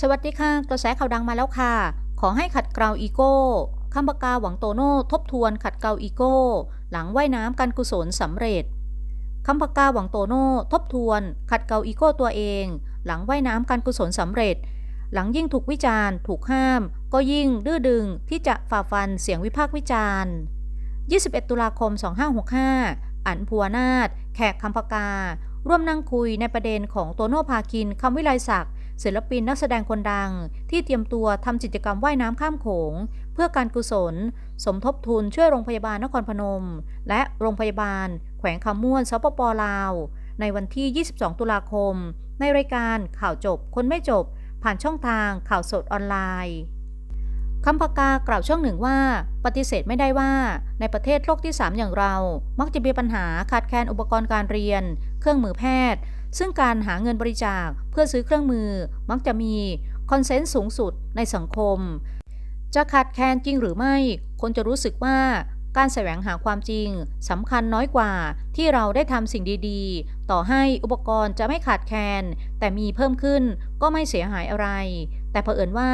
สวัสดีค่ะ กระแสข่าวดังมาแล้วค่ะ ขอให้ขัดเกลาอีโก้คำปากาหวังโตโน่ทบทวนขัดเกลาอีโก้ หลังว่ายน้ำการกุศลสำเร็จคำปากกาหวังโตโน่ทบทวน ขัดเกลาอีโก้ตัวเอง หลังว่ายน้ำการกุศลสำเร็จ หลังยิ่งถูกวิจารณ์ ถูกห้าม ก็ยิ่งดื้อดึงที่จะฝ่าฟันเสียงวิพากษ์วิจารณ์ 21 ตุลาคม 2565 อันพัวนาถแขกคำปากา ร่วมนั่งคุยในประเด็นของโตโน่พาคินคำวิไลศักดิ ศิลปินนักแสดงคนดัง ที่เตรียมตัวทำกิจกรรมว่ายน้ำข้ามโขง เพื่อการกุศล สมทบทุนช่วยโรงพยาบาลนครพนม และโรงพยาบาล แขวงคำม่วนสปปลาว ในวันที่ 22 ตุลาคม ในรายการข่าวจบ คนไม่จบ ผ่านช่องทางข่าวสดออนไลน์คำพากากล่าวช่องหนึ่งว่า ปฏิเสธไม่ได้ว่า ในประเทศโลกที่ 3 อย่างเรา มักจะมีปัญหาขาดแคลนอุปกรณ์การเรียน เครื่องมือแพทย์ ซึ่งการหาเงินบริจาคเพื่อซื้อเครื่องมือมักจะมีคอนเซนส์สูงสุดในสังคม จะขาดแคลนจริงหรือไม่ คนจะรู้สึกว่าการแสวงหาความจริงสำคัญน้อยกว่าที่เราได้ทำสิ่งดีๆ ต่อให้อุปกรณ์จะไม่ขาดแคลนแต่มีเพิ่มขึ้นก็ไม่เสียหายอะไร แต่เผอิญว่า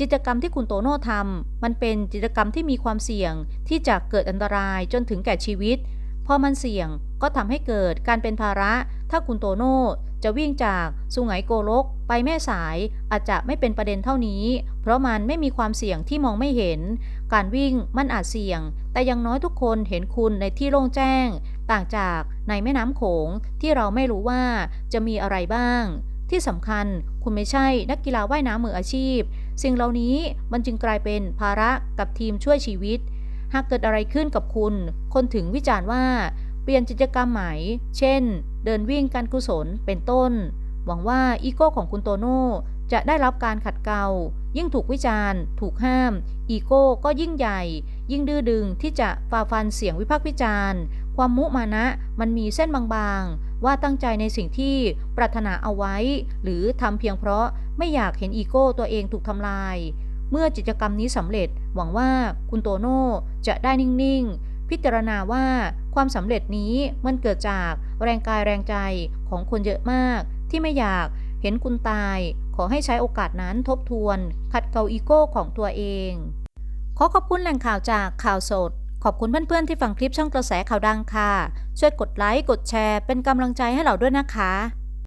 กิจกรรมที่คุณโตโน่ทำมันเป็นกิจกรรมที่มีความเสี่ยงที่จะเกิดอันตรายจนถึงแก่ชีวิต พอมันเสี่ยงก็ทำให้เกิดการเป็นภาระ ถ้าคุณโตโน่จะวิ่งจากสุไหงโกลกไปแม่สายอาจจะไม่เป็นประเด็นเท่านี้ เพราะมันไม่มีความเสี่ยงที่มองไม่เห็น การวิ่งมันอาจเสี่ยง แต่ยังน้อยทุกคนเห็นคุณในที่โล่งแจ้ง ต่างจากในแม่น้ำโขงที่เราไม่รู้ว่าจะมีอะไรบ้าง ที่สำคัญคุณไม่ใช่นักกีฬาว่ายน้ำมืออาชีพ สิ่งเหล่านี้มันจึงกลายเป็นภาระกับทีมช่วยชีวิต หากเกิดอะไรขึ้นกับคุณ คนถึงวิจารณ์ว่าเปลี่ยนกิจกรรมใหม่ เช่น เดินวิ่งการกุศลเป็นต้น หวังว่าอีโก้ของคุณโตโน่จะได้รับการขัดเกลายิ่งถูกวิจารณ์ ถูกห้าม อีโก้ก็ยิ่งใหญ่ ยิ่งดื้อดึงที่จะฝ่าฟันเสียงวิพากษ์วิจารณ์ ความมุมานะมันมีเส้นบางๆ ว่าตั้งใจในสิ่งที่ปรารถนาเอาไว้ หรือทำเพียงเพราะไม่อยากเห็นอีโก้ตัวเองถูกทำลาย เมื่อกิจกรรมนี้สำเร็จหวังว่าคุณโตโน่จะได้นิ่ง ๆ พิจารณาว่าความสำเร็จนี้มันเกิดจากแรงกายแรงใจของคนเยอะมาก ที่ไม่อยากเห็นคุณตาย ขอให้ใช้โอกาสนั้นทบทวน ขัดเกลาอีโก้ของตัวเอง ขอขอบคุณแหล่งข่าวจากข่าวสด ขอบคุณเพื่อนๆที่ฟังคลิปช่องกระแสข่าวดังค่ะ ช่วยกดไลค์กดแชร์เป็นกำลังใจให้เราด้วยนะคะ